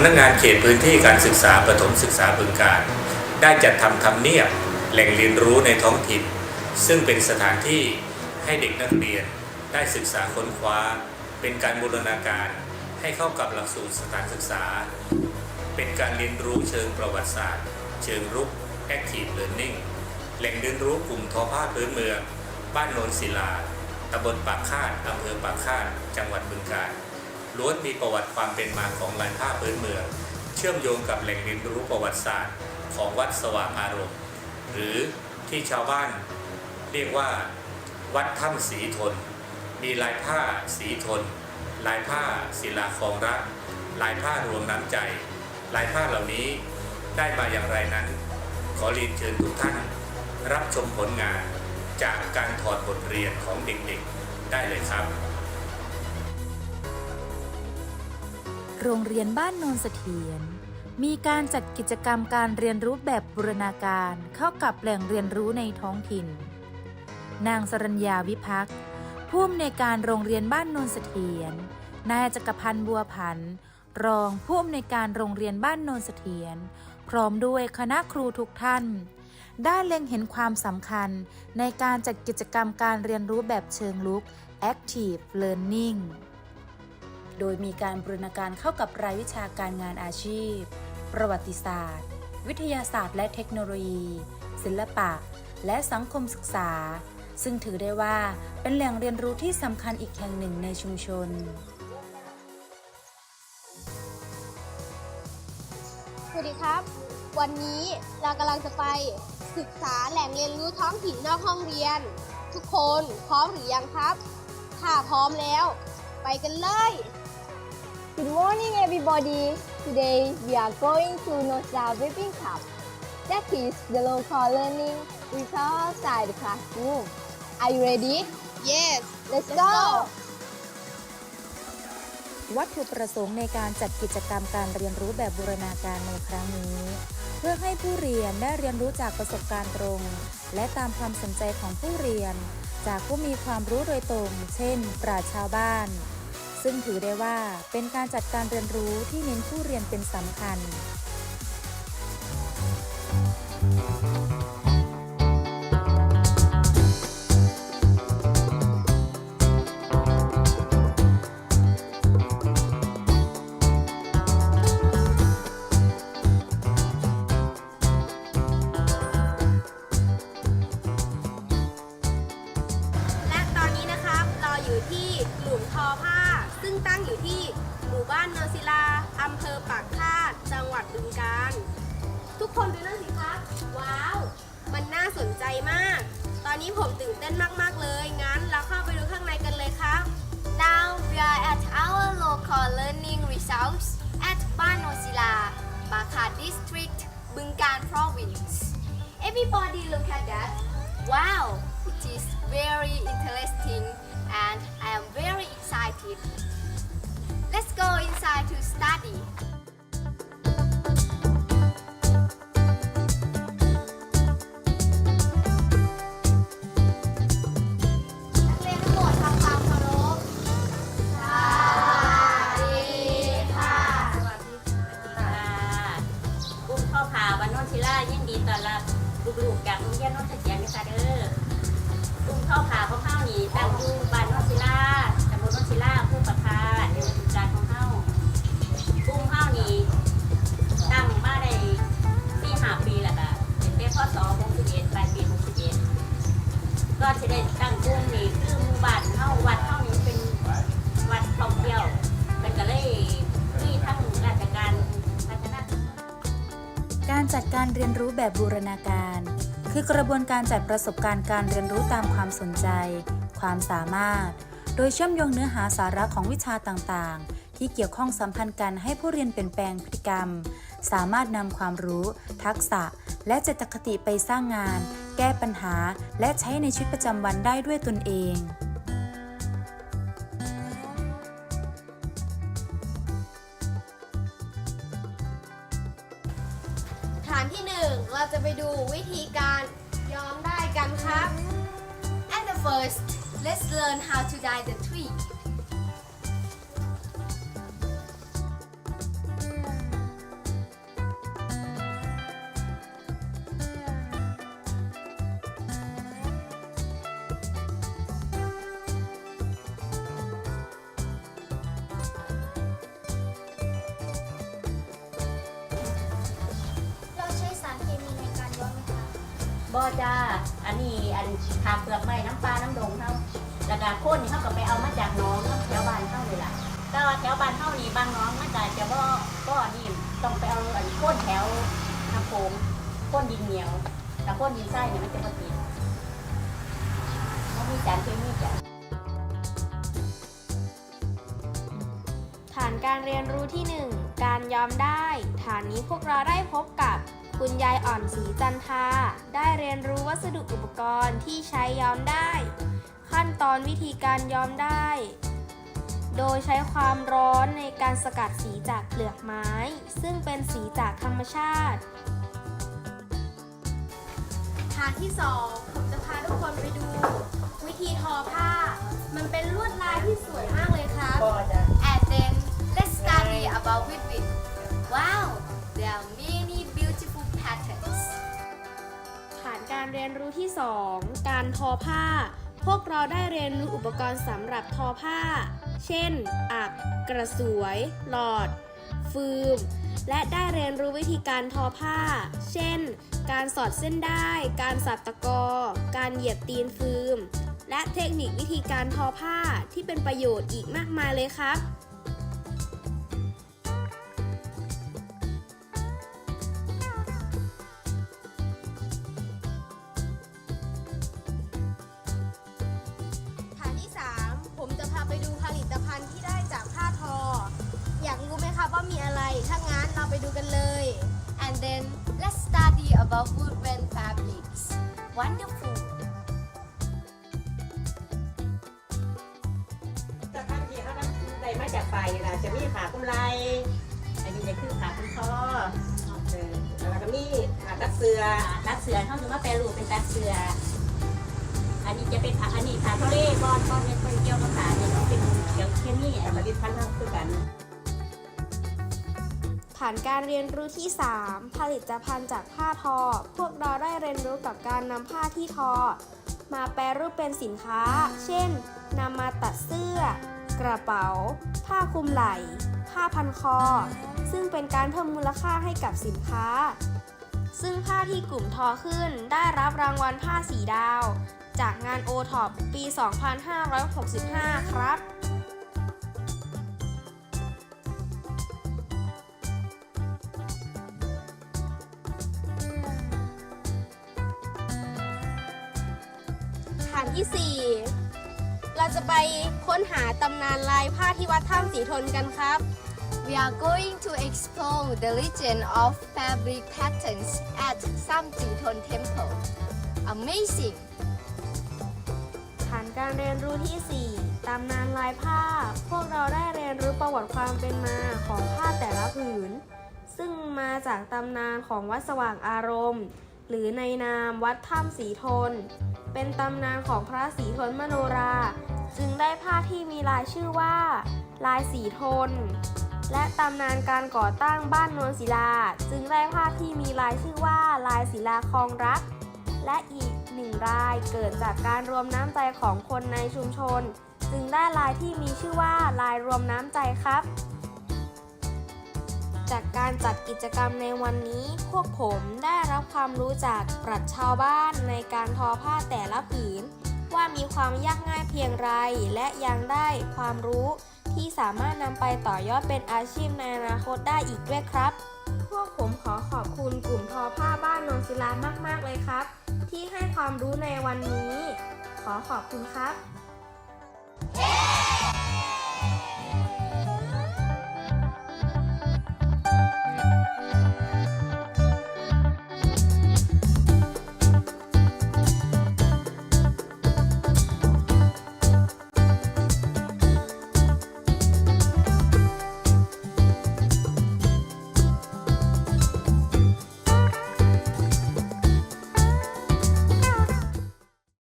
ำนักงานเขตพื้นที่การศึกษาประถมศึกษาบึงการ ได้จัดทำทำเนียบแหล่งเรียนรู้ในท้องถิ่น ซึ่งเป็นสถานที่ให้เด็กนักเรียนได้ศึกษาค้นคว้า เป็นการบูรณาการให้เข้ากับหลักสูตรสถานศึกษา เป็นการเรียนรู้เชิงประวัติศาสตร์ เชิงรุก Active Learning แหล่งเรียนรู้กลุ่มทอผ้าพื้นเมือง บ้านโนนศิลาตำบลปากคาดอำเภอปากคาด จังหวัดบึงกาฬ ล้วนมีประวัติความเป็นมาของลายผ้าพื้นเมือง เชื่อมโยงกับแหล่งเรียนรู้ประวัติศาสตร์ ของวัดสว่างอารมณ์ หรือที่ชาวบ้านเรียกว่า วัดถ้ำสีทน มีลายผ้าสีทน ลายผ้าศิลาคองรัก ลายผ้ารวมน้ำใจ ลายผ้าเหล่านี้ได้มาอย่างไรนั้น ขอเรียนเชิญทุกท่าน รับชมผลงานจากการถอดบทเรียนของเด็กๆ ได้เลยครับ โรงเรียนบ้านโนนเสถียรมีการจัดกิจกรรมการเรียนรู้แบบบูรณาการเข้ากับแหล่งเรียนรู้ในท้องถิ่น นางสรัญญาวิพักษ์ผู้อำนวยการโรงเรียนบ้านโนนเสถียรนายจักรพันธ์บัวผัน รองผู้อำนวยการโรงเรียนบ้านโนนเสถียรพร้อมด้วยคณะครูทุกท่าน ได้เล็งเห็นความสำคัญในการจัดกิจกรรมการเรียนรู้แบบเชิงลุก Active Learning โดยมีการบรูรณาการเข้ากับรายวิชาการงานอาชีพ ประวัติศาสตร์ วิทยาศาสตร์ และเทคโนโลยี ศิลปะ และสังคมศึกษา ซึ่งถือได้ว่าเป็นแหล่งเรียนรู้ที่สำคัญอีกแห่งหนึ่งในชุมชนสวัสดีครับ วันนี้เรากำลังจะไปศึกษาแหล่งเรียนรู้ท้องถิ่นนอกห้องเรียน ทุกคนพร้อมหรือยังครับ ถ้าพร้อมแล้ว ไปกันเลย Good morning, everybody. Today we are going to Nostra Whipping Cup. That is the local learning we taught outside the classroom. Are you ready? yes Let's Let's go. go. วัตถุประสงค์ในการจัดกิจกรรมการเรียนรู้แบบบูรณาการในครั้งนี้ เพื่อให้ผู้เรียนได้เรียนรู้จากประสบการณ์ตรง และตามความสนใจของผู้เรียน จากผู้มีความรู้โดยตรง เช่น ปราชญ์ชาวบ้าน ซึ่งถือได้ว่าเป็นการจัดการเรียนรู้ที่เน้นผู้เรียนเป็นสำคัญ ทุกคนดูนั่นสิครับว้าว มันน่าสนใจมาก ตอนนี้ผมตื่นเต้นมาก ๆ เลย งั้นเราเข้าไปดูข้างในกันเลยครับ Now we are at our local learning results at Banosila, Baka District, Bungan Province. Everybody look at that. Wow, it is very interesting and I am very excited. Let's go inside to study. การจัดการเรียนรู้แบบบูรณาการ คือกระบวนการจัดประสบการณ์การเรียนรู้ตามความสนใจ ความสามารถ โดยเชื่อมโยงเนื้อหาสาระของวิชาต่างๆ ที่เกี่ยวข้องสัมพันธ์กันให้ผู้เรียนเปลี่ยนแปลงพฤติกรรม สามารถนำความรู้ ทักษะ และเจตคติไปสร้างงาน แก้ปัญหา และใช้ในชีวิตประจำวันได้ด้วยตนเอง ไปดูวิธีการย้อมได้กันครับ And the first, let's learn how to dye the tree. บ่จ้า อันนี้อันทาเปลือกไม้น้ำปลาน้ำดงเฮาแล้วก็โคนนี่เฮาก็ไปเอามาจากน้องแถวบ้านเฮาเลยล่ะแต่ว่าแถวบ้านเฮานี่บางน้องมันก็จะบ่บ่นี่ต้องไปเอาอันโคนแถวน้ำโขงโคนดินเหนียวแต่โคนดินทรายเนี่ยมันจะบ่ติดบ่มีสารเคมีจ้ะฐานการเรียนรู้ที่ 1 การยอมได้ ฐานนี้พวกเราได้พบกับ คุณยายอ่อนสีจันทาได้เรียนรู้วัสดุอุปกรณ์ที่ใช้ย้อมได้ ขั้นตอนวิธีการย้อมได้ โดยใช้ความร้อนในการสกัดสีจากเปลือกไม้ ซึ่งเป็นสีจากธรรมชาติฐานที่2ผมจะพาทุกคนไปดู วิธีทอผ้า มันเป็นลวดลายที่สวยมากเลยครับ And then let's study about weaving. Wow, there are many การเรียนรู้ที่ 2 การทอผ้า พวกเราได้เรียนรู้อุปกรณ์สำหรับทอผ้า เช่น อัก กระสวย หลอด ฟืม และได้เรียนรู้วิธีการทอผ้า เช่น การสอดเส้นได้ การสับตะกอ การเหยียบตีนฟืม และเทคนิควิธีการทอผ้าที่เป็นประโยชน์อีกมากมายเลยครับ Wonderful. สะพานที่เขาทำได้มาจากไฟล่ะจะมีขากุ้มไรอันนี้จะคือขากุ้มคอเออแล้วก็มีขาตัดเสือตัดเสือเขาถือว่าแปรรูปเป็นตัดเสือ อันนี้จะเป็นขาอันนี้ขาทะเลบอลบอลเนี่ยเป็นเกี่ยวกับขาเนี่ยต้องเป็นเกี่ยวเคมีผลิตภัณฑ์ทั้งคือกัน ฐานการเรียนรู้ที่ 3 ผลิตภัณฑ์จากผ้าทอ พวกเราได้เรียนรู้กับการนำผ้าที่ทอ มาแปรรูปเป็นสินค้า เช่นนำมาตัดเสื้อ กระเป๋า ผ้าคลุมไหล่ ผ้าพันคอ ซึ่งเป็นการเพิ่มมูลค่าให้กับสินค้า ซึ่งผ้าที่กลุ่มทอขึ้นได้รับรางวัลผ้าสีดาว จากงานโอท็อปปี 2565 ครับานที่ 4 เราจะไปค้นหาตำนานลายผ้าที่วัดถ้ำสีทนกันครับ We are going to explore the legend of fabric patterns at Samjiton Temple. Amazing! ฐานการเรียนรู้ที่ 4 ตำนานลายผ้า พวกเราได้เรียนรู้ประวัติความเป็นมาของผ้าแต่ละผืน ซึ่งมาจากตำนานของวัดสว่างอารมณ์ หรือในนามวัดถ้ำสีทน เป็นตำนานของพระสีทนมโนรา จึงได้ผ้าที่มีลายชื่อว่า ลายสีทน และตำนานการก่อตั้งบ้านโนนศิลา จึงได้ผ้าที่มีลายชื่อว่า ลายศิลาคลองรัก และอีกหนึ่งรายเกิดจากการรวมน้ำใจของคนในชุมชน จึงได้ลายที่มีชื่อว่าลายรวมน้ำใจครับ จากการจัดกิจกรรมในวันนี้ พวกผมได้รับความรู้จากปรัชชาวบ้านในการทอผ้าแต่ละผืน ว่ามีความยากง่ายเพียงไร และยังได้ความรู้ที่สามารถนำไปต่อยอดเป็นอาชีพในอนาคตได้อีกด้วยครับ พวกผมขอขอบคุณกลุ่มทอผ้าบ้านนนศิลามาก ๆ เลยครับ ที่ให้ความรู้ในวันนี้ ขอขอบคุณครับ